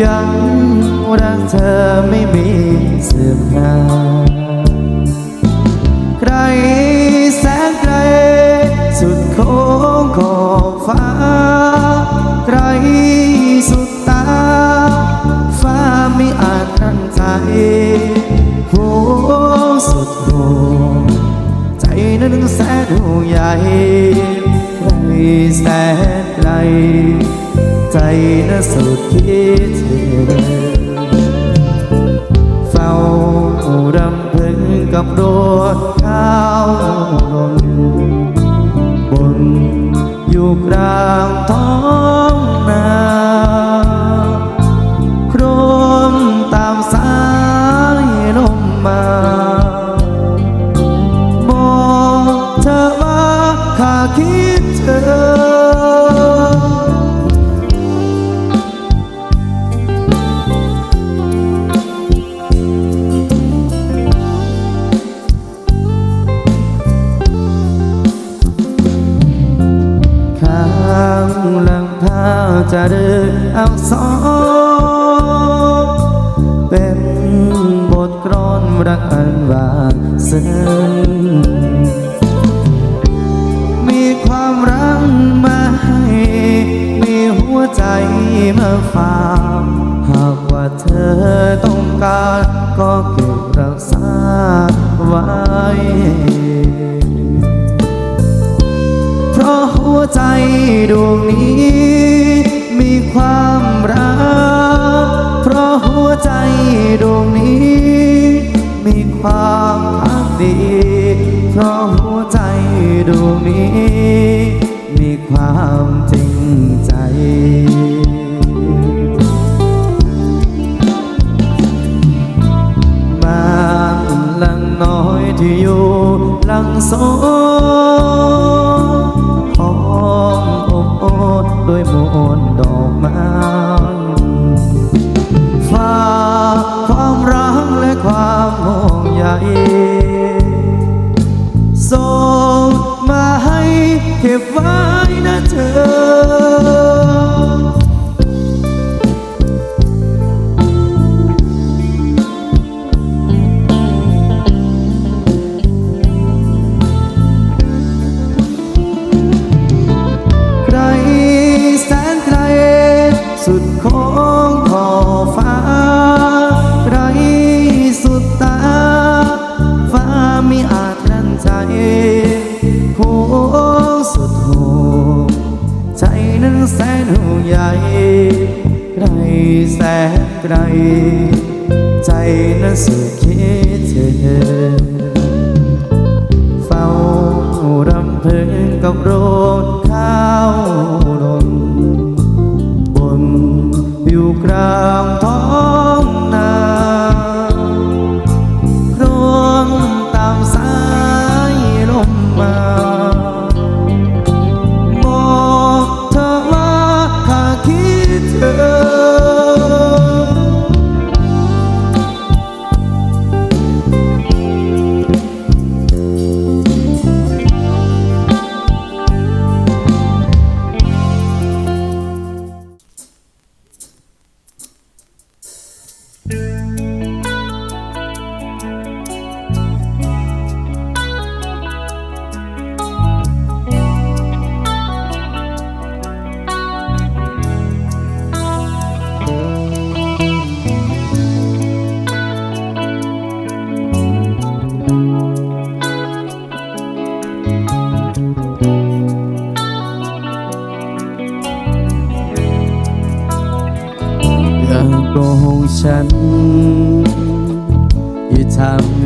ยังรักเธอไม่มีเสื่อมคลาใครแสนไกล สุดโค้งขอบฟ้า ใครสุดตา ฟ้าไม่อาจรั้นใจโหสุดหัวใจนั้นแสนห่วงใหญ่ใครแสนไกล ใจนั้นสุดคิดถึงเฝ้ารำพึงกับรถข้าวลนบนอยู่กลางท้องนาครมตามสายลมมา ไว้ เพราะหัวใจดวงนี้ มีความรัก เพราะหัวใจดวงนี้ มีความพักดี เพราะหัวใจดวงนี้ มีความจริงใจ ที่อยู่หลังโซหอมอบโอนด้วยมนต์ดอกไม้ฝากความรักและความห่วงใยส่งมาให้เก็บไว้นะเธอ กั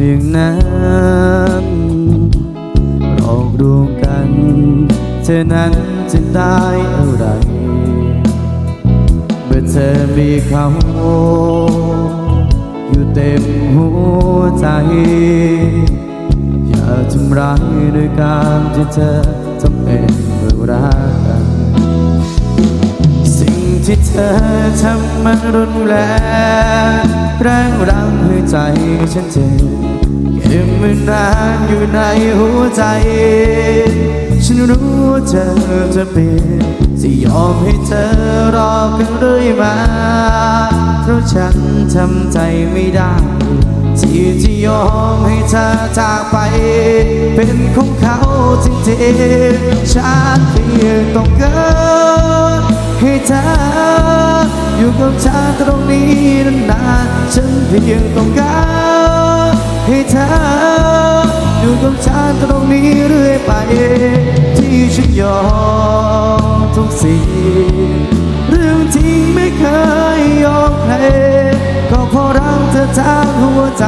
อย่างนั้นหลอกลวงกัน เธอนั้นจะได้อะไร เมื่อเธอมีเขาอยู่เต็มหัวใจ อย่าทำร้ายด้วยการที่เธอทำเป็นเมื่อรักกันสิ่งที่เธอทำมันรุนแรงแรงรังให้ใจฉันเจ็บ เก็บมันนานอยู่ในหัวใจ ฉันรู้ว่าเธอจะเปลี่ยนจะยอมให้เธอรอกันเรื่อยมาเพราะฉันทำใจไม่ได้ ที่จะยอมให้เธอจากไป เป็นของเขาจริงๆฉันเพียงต้องการให้เธออยู่กับฉันตรงนี้นานๆฉันเพียงต้องการ ให้เธออยู่กับฉันตรงนี้เรื่อยไป ที่ฉันยอมทุกสิ่งเรื่องจริงไม่เคยยอมใครก็เพราะรักเธอทั้งหัวใจ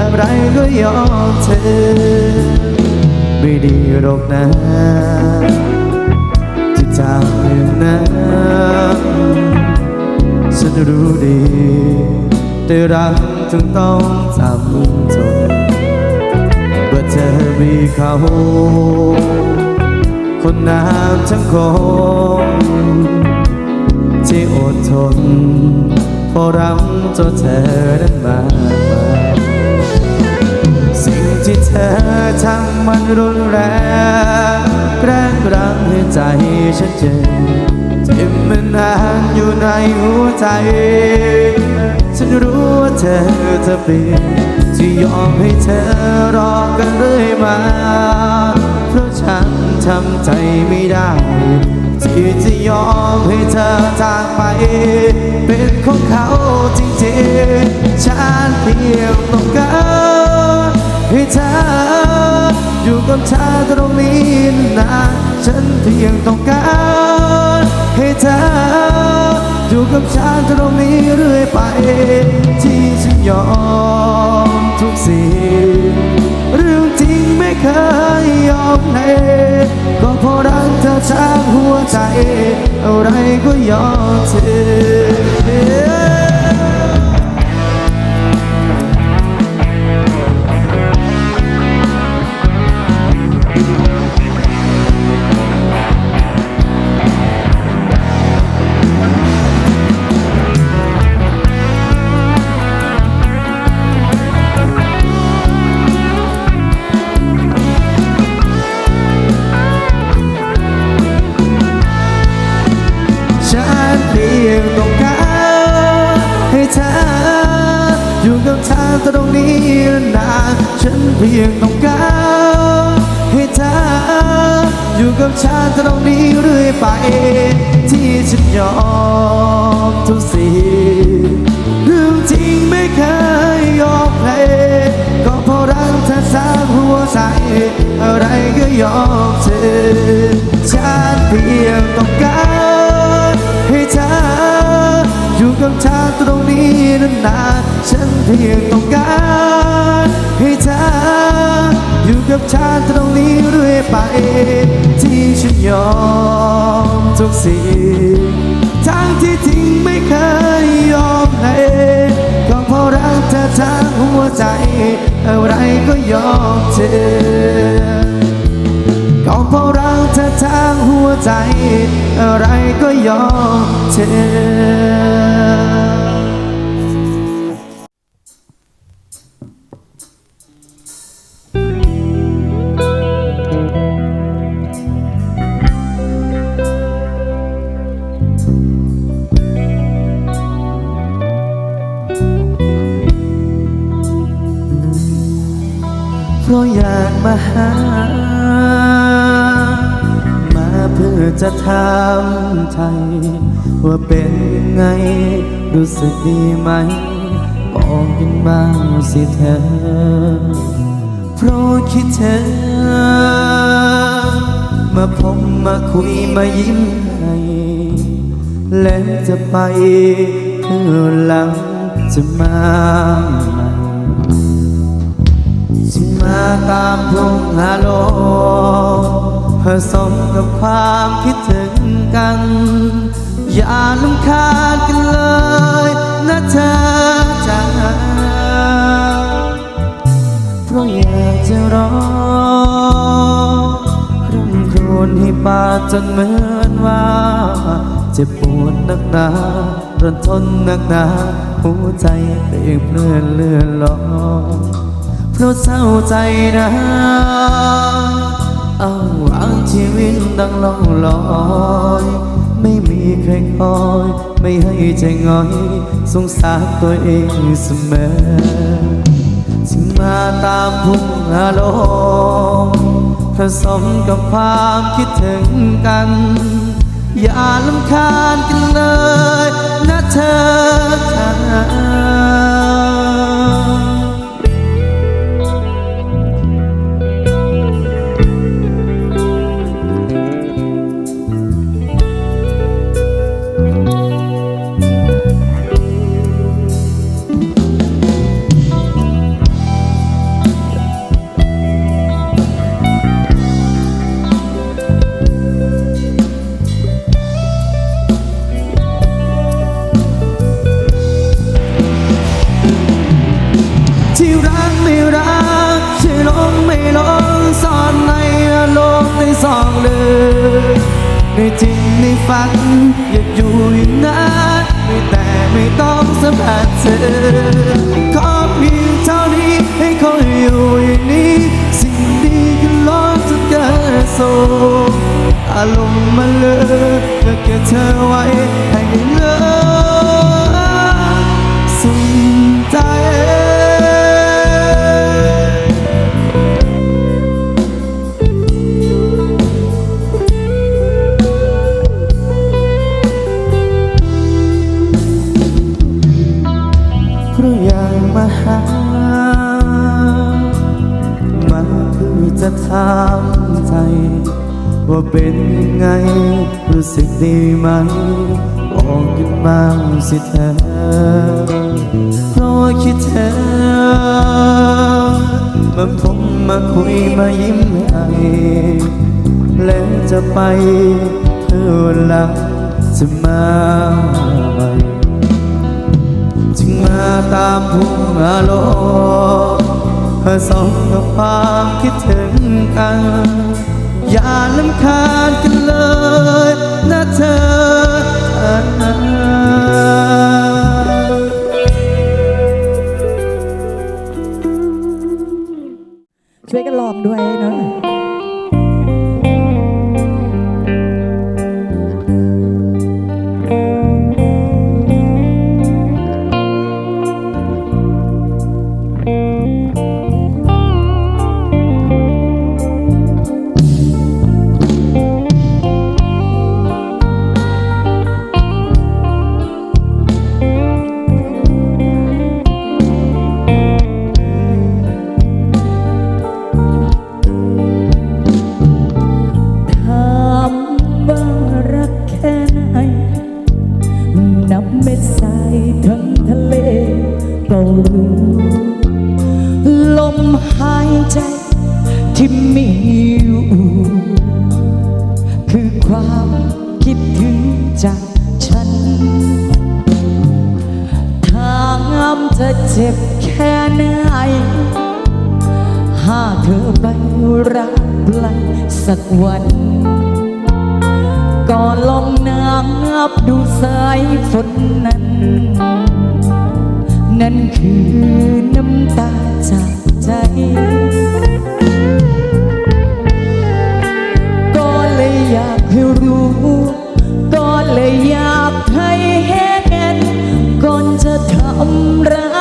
อะไรก็ยอมเธอ ไม่ดีหรอกนะที่ทำอย่างนั้นฉันรู้ดีแต่รัก จึงต้องจำทนว่าเธอมีเขา คนน้ำทั้งคนที่อดทนเพราะรักจนเธอนั้นมากมายสิ่งที่เธอทำมันรุนแรงแกล้งรังให้ใจฉันเจ็บเจ็บมันนานอยู่ในหัวใจ ฉันรู้ว่าเธอจะเปลี่ยนที่ยอมให้เธอรอกันเรื่อยมา เพราะฉันทำใจไม่ได้ ที่จะยอมให้เธอจากไป เป็นของเขาจริงๆ ฉันเพียงต้องการให้เธออยู่กับเธอตรงนี้นานฉันเพียงต้องการให้เธอ อยู่กับฉันตรงนี้เรื่อยไป ที่ฉันยอมทุกสิ่งเรื่องจริงไม่เคยยอมให้ก็เพราะรักเธอจากหัวใจ อะไรก็ยอมเธอ ยอมทุกสิ่งเรื่องจริงไม่เคยยอมใครก็เพราะรักเธอสร้างหัวใจ อะไรก็ยอมเธอฉันเพียงต้องการให้เธออยู่กับเธอตรงนี้นานๆฉันเพียงต้องการให้เกับฉันตรงนี้เรื่อยไปที่ฉันยอมทุกสิ่งทั้งที่จริงไม่เคยยอมให้ก็เพราะรักเธอทั้งหัวใจ อะไรก็ยอมเธอก็เพราะรักเธอทางหัวใจ อะไรก็ยอมเธอ มาหา มาเพื่อจะถามไทย ว่าเป็นไง รู้สึกดีไหมบอกกันบ้างสิเธอ เพราะคิดเธอ มาพบมาคุยมายิ้มให้แล้วจะไปเพื่อหลังจะมาใหม่ ฉันมาตามทุ่งฮาโลผสมกับความคิดถึงกัน อย่าลำคาญกันเลยนะเธอจ้าเพราะอยากจะรอครุ่งครวญให้ปาดจนเหมือนว่า เจ็บปวดนักหนารนทนนักหนา หัวใจเปลี่ยนเปลื่อนเลื่อนลอย เพราะเศร้าใจนะเอาวางชีวิตดังล่องลอยไม่มีใครคอย ไม่ให้ใจง่อย สงสารตัวเองเสมอที่มาตามพุ่งอารมณ์ผสมกับความคิดถึงกัน อย่าลำคาญกันเลยนะเธอค่ะ ฝัน อยากอยู่อย่างนั้นไม่แต่ไม่ต้องสัมผัสเธอขอเพียงเท่านี้ให้เขาอยู่อย่างนี้ สิ่งดีก็ลดจนเกิดโศกอารมณ์มันเลยก็เก็บเธอไว้ให้ ยิ้มให้แล้วจะไปเธอหลังจะมาใหม่จึงมาตามพุ่งอารมณ์ผสมกับความคิดถึงกัน อย่าลำคาญกันเลยนะเธอ ด้วยเนาะางนับดูสายฝนนั้น นั่นคือน้ำตาจากใจ ก็เลยอยากให้รู้ ก็เลยอยากให้เห็นก่อนจะทำร้าย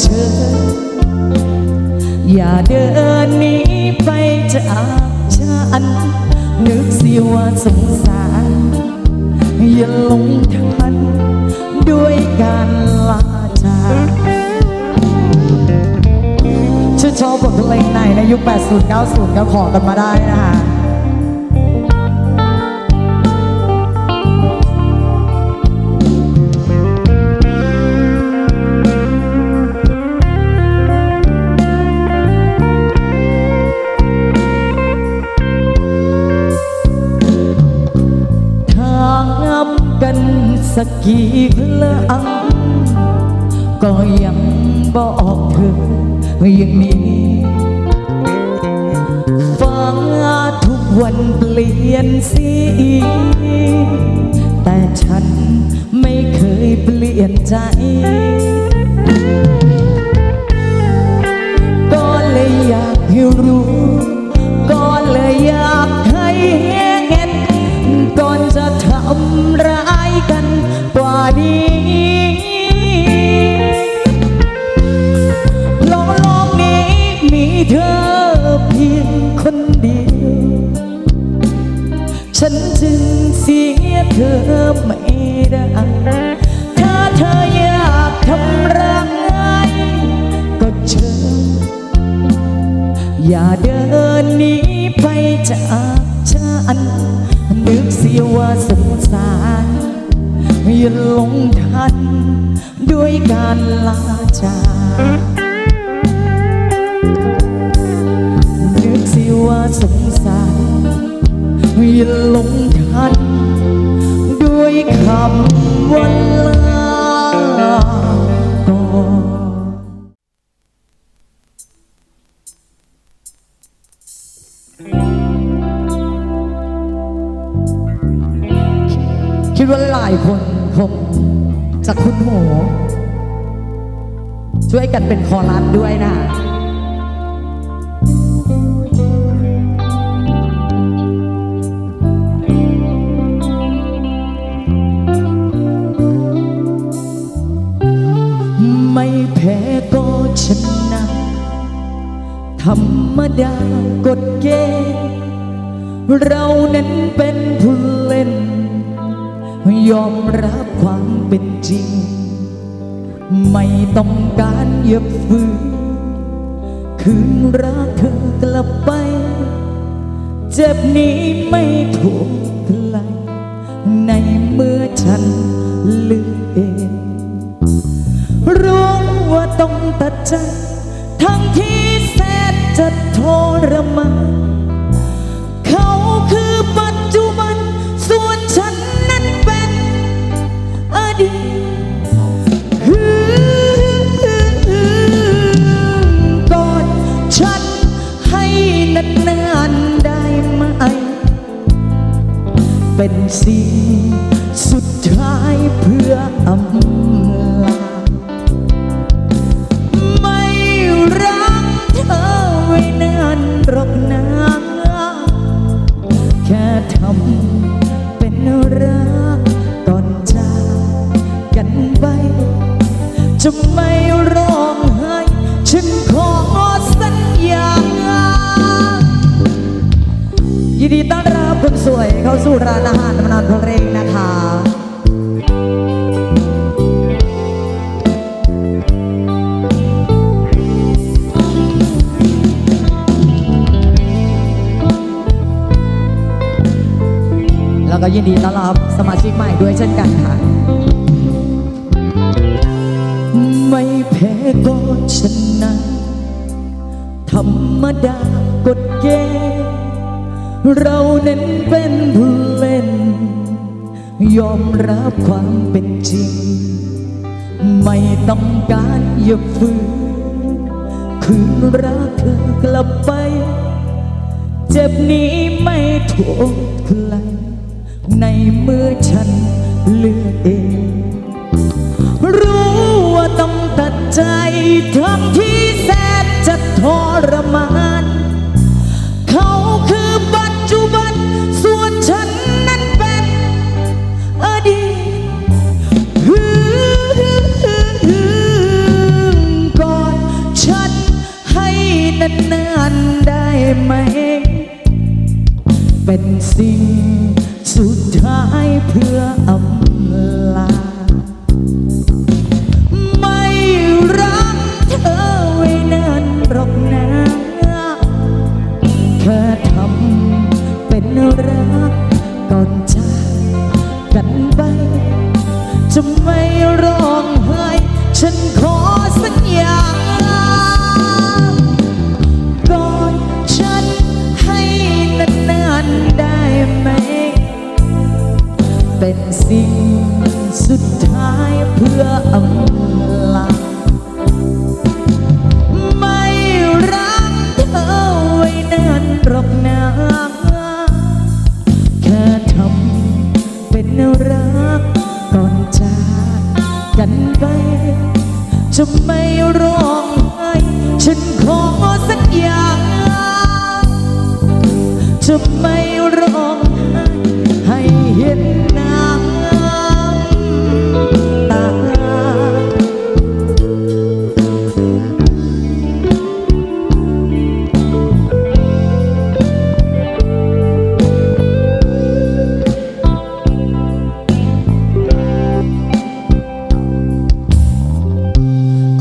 เชิญอย่าเดินหนีไปจากฉัน นึกสิว่าสงสาร อย่าลงทัน ด้วยการลาจากชื่นชอบบทเพลงไหนในยุค 80 90 ก็ขอกันมาได้นะคะ สักกี่ครั้งก็ยังบอกเธออย่างนี้ฟ้าทุกวันเปลี่ยนสีแต่ฉันไม่เคยเปลี่ยนใจ ลงทัน ด้วยการลาจากนึกสิว่าสงสารอย่าลงทัน ด้วยคำวันลา กันเป็นคอรัสด้วยนะไม่แพ้ก็ชนะธรรมดากฎเกณฑ์เรานั้นเป็นผู้เล่น ยอมรับความเป็นจริง ไม่ต้องการเหยียบฝืนคืนรักเธอกลับไป เจ็บนี้ไม่ถูกใครในเมื่อฉันเลือกเอง รู้ว่าต้องตัดใจ ทั้งที่แสนจะทรมาน แล้วก็ยินดีต้อนรับสมาชิกใหม่ด้วยเช่นกันค่ะ ไม่แพ้ก็ชนะธรรมดากฎเกณฑ์เรานั้นเป็นผู้เล่น ยอมรับความเป็นจริง ไม่ต้องการอย่าฝืนคืนรักเธอกลับไป เจ็บนี้ไม่โทษใคร ในเมื่อฉันเลือกเอง รู้ว่าต้องตัดใจทั้งที่แสนจะทรมาน เป็นสิ่งสุดท้ายเพื่ออำลาไม่รักเธอไว้นานรอกนาแค่ทำเป็นรักก่อนจากกันไป จะไม่ร้องไห้ฉันขอสักอย่างจะไม่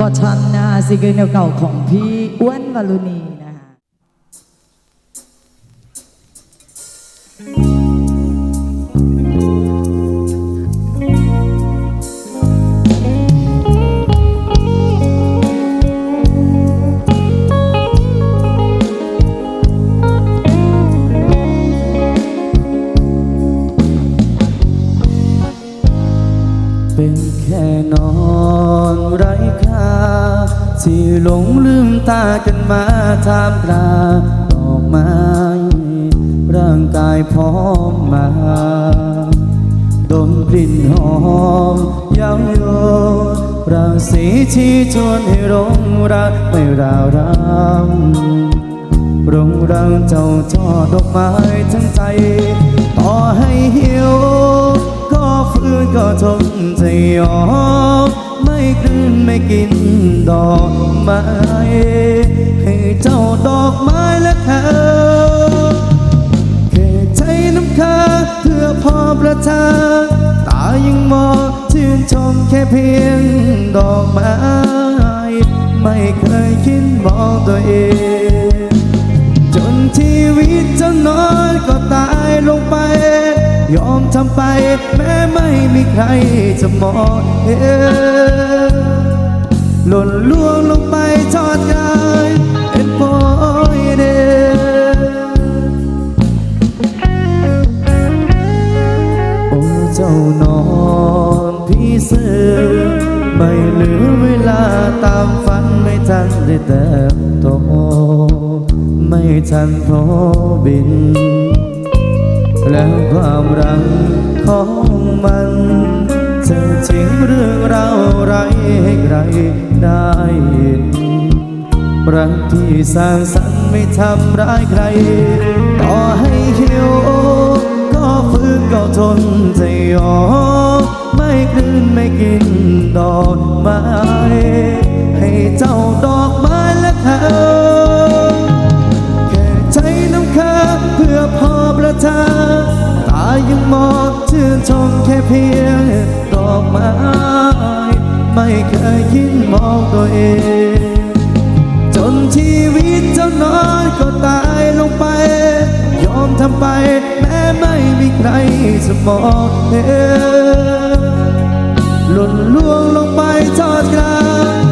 ็ชันนาซิงเกิลเก่าของพี่อ้วนวารุณี หลงลืมตากันมาทามกลาดอกไม้ร่างกายพร้อมมา ดมกลิ่นหอมย้าโยรังสีที่ชวนให้หลงรักไม่ราวรำรงรังเจ้าช่อดอกไม้ทั้งใจ ต่อให้หิว ก็ฟื้นก็ทนจะยอม กลืนไม่กินดอกไม้ให้เจ้าดอกไม้และเธอแค่ใจน้ำค้าเพื่อพอประทานตายังมองชื่นชมแค่เพียงดอกไม้ไม่เคยคิดมองตัวเอง จนชีวิตเจ้าน้อยก็ตายลงไป ยอมทำไป แม้ไม่มีใครจะมองเห็นหล่นล่วงลงไปทอดกายเป็นโปยเดโอ้เจ้านอนพี่เสือไม่เหลือเวลาตามฝันไม่ทันได้เติบโตไม่ทันพอบิน สิ่งเรื่องราวไรให้ใครได้เห็นรักที่สร้างสรรค์ไม่ทำร้ายใคร ต่อให้หิวก็ฟื้นก็ทนจะยอมไม่กลืนไม่กินดอกไม้ให้เจ้าดอก เคยคิดมองตัวเอง จนชีวิตเจ้านอนก็ตายลงไป ยอมทำไปแม้ไม่มีใครจะมองเห็นหล่นล่วงลงไปทอดกลาง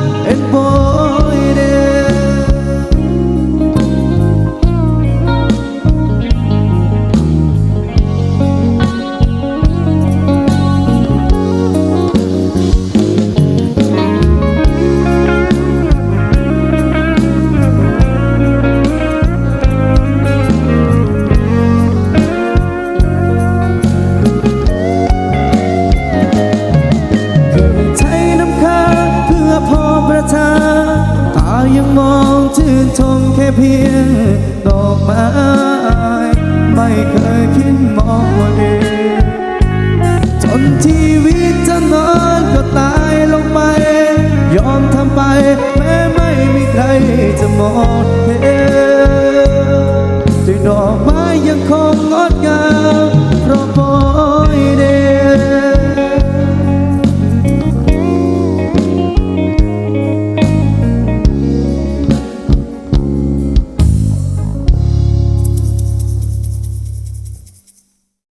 ยงดอกไม้ไม่เคยคิดมองว่าดีจนชีวิตจะนอนก็ตายลงไป ยอมทำไปแม้ไม่มีใครจะมอง